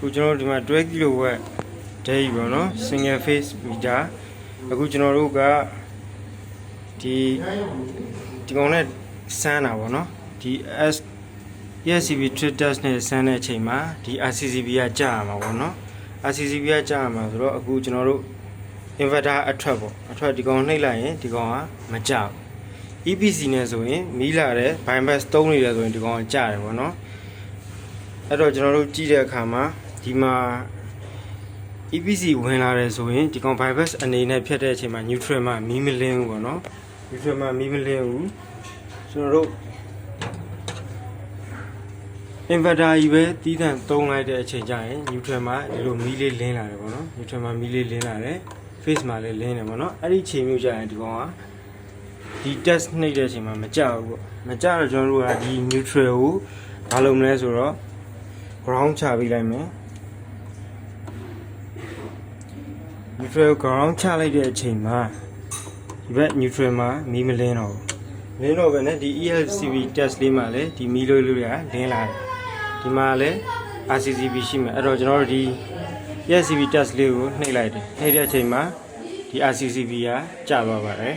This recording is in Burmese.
အခုကျွန်တော်တို့ဒီမှာ12 kW ဒဲကြီးပေါ့နော် single phase meter အခုကျွန်တော်တို့ကဒီဒီကောင်နဲ့စမ်းတာပေါ့နော်ဒီ S ESCB trade test နဲ့စမ်းတဲ့အချိန်မှာဒီ RCCB ကကြာရမှာပေါ့နော် RCCB ကကြာရမှာဆိုတော့အခုကျွန်တော်တို့ inverter အထွက်ပေါ့အထွက်ဒီကောင်နှိပ်လိုက်ရင်ဒီကောင်ကမကြောက် EPC နဲ့ဆိုရင်မီးလာတဲ့ bypass သုံးနေတယ်ဆိုရင်ဒီကောင်ကကြာတယ်ပေါ့နော်အဲ့တော့ကျွန်တော်တို့ကြည့်တဲ့အခါမှာ ဒီမှာ EPC ဝင်လာတယ်ဆိုရင်ဒီကောင် bypass အနေနဲ့ဖြတ်တဲ့အချိန်မှာ neutral မှာမီးမလင်းဘူးပေါ့နော် neutral မှာမီးမလင်းဘူးကျွန်တော်တို့ inverter ကြီးပဲတီးတန့်သုံးလိုက်တဲ့အချိန်ကျရင် neutral မှာဒီလိုမီးလေးလင်းလာတယ်ပေါ့နော် neutral မှာမီးလေးလင်းလာတယ် face မှာလည်းလင်းတယ်ပေါ့နော်အဲ့ဒီအချိန်မျိုးကျရင်ဒီကောင်ကဒီ test နှိပ်တဲ့အချိန်မှာမကြောက်ဘူးပေါ့မကြောက်တော့ကျွန်တော်တို့ကဒီ neutral ကိုဘာလုပ်မလဲဆိုတော့ ground ချပေးလိုက်မယ် neutral ground ချလိုက်တဲ့အချိန်မှာဒီဘက် neutral မှာမီးမလင်းတော့ဘူးလင်းတော့ပဲねဒီ ELCB test လေးမှာလည်းဒီမီးလေးလေးတွေကလင်းလာတယ်ဒီမှာလည်း RCCB ရှိမယ်အဲ့တော့ကျွန်တော်တို့ဒီ ELCB test လေးကိုနှိပ်လိုက်တယ်နှိပ်တဲ့အချိန်မှာဒီ RCCB ကကျသွားပါတယ်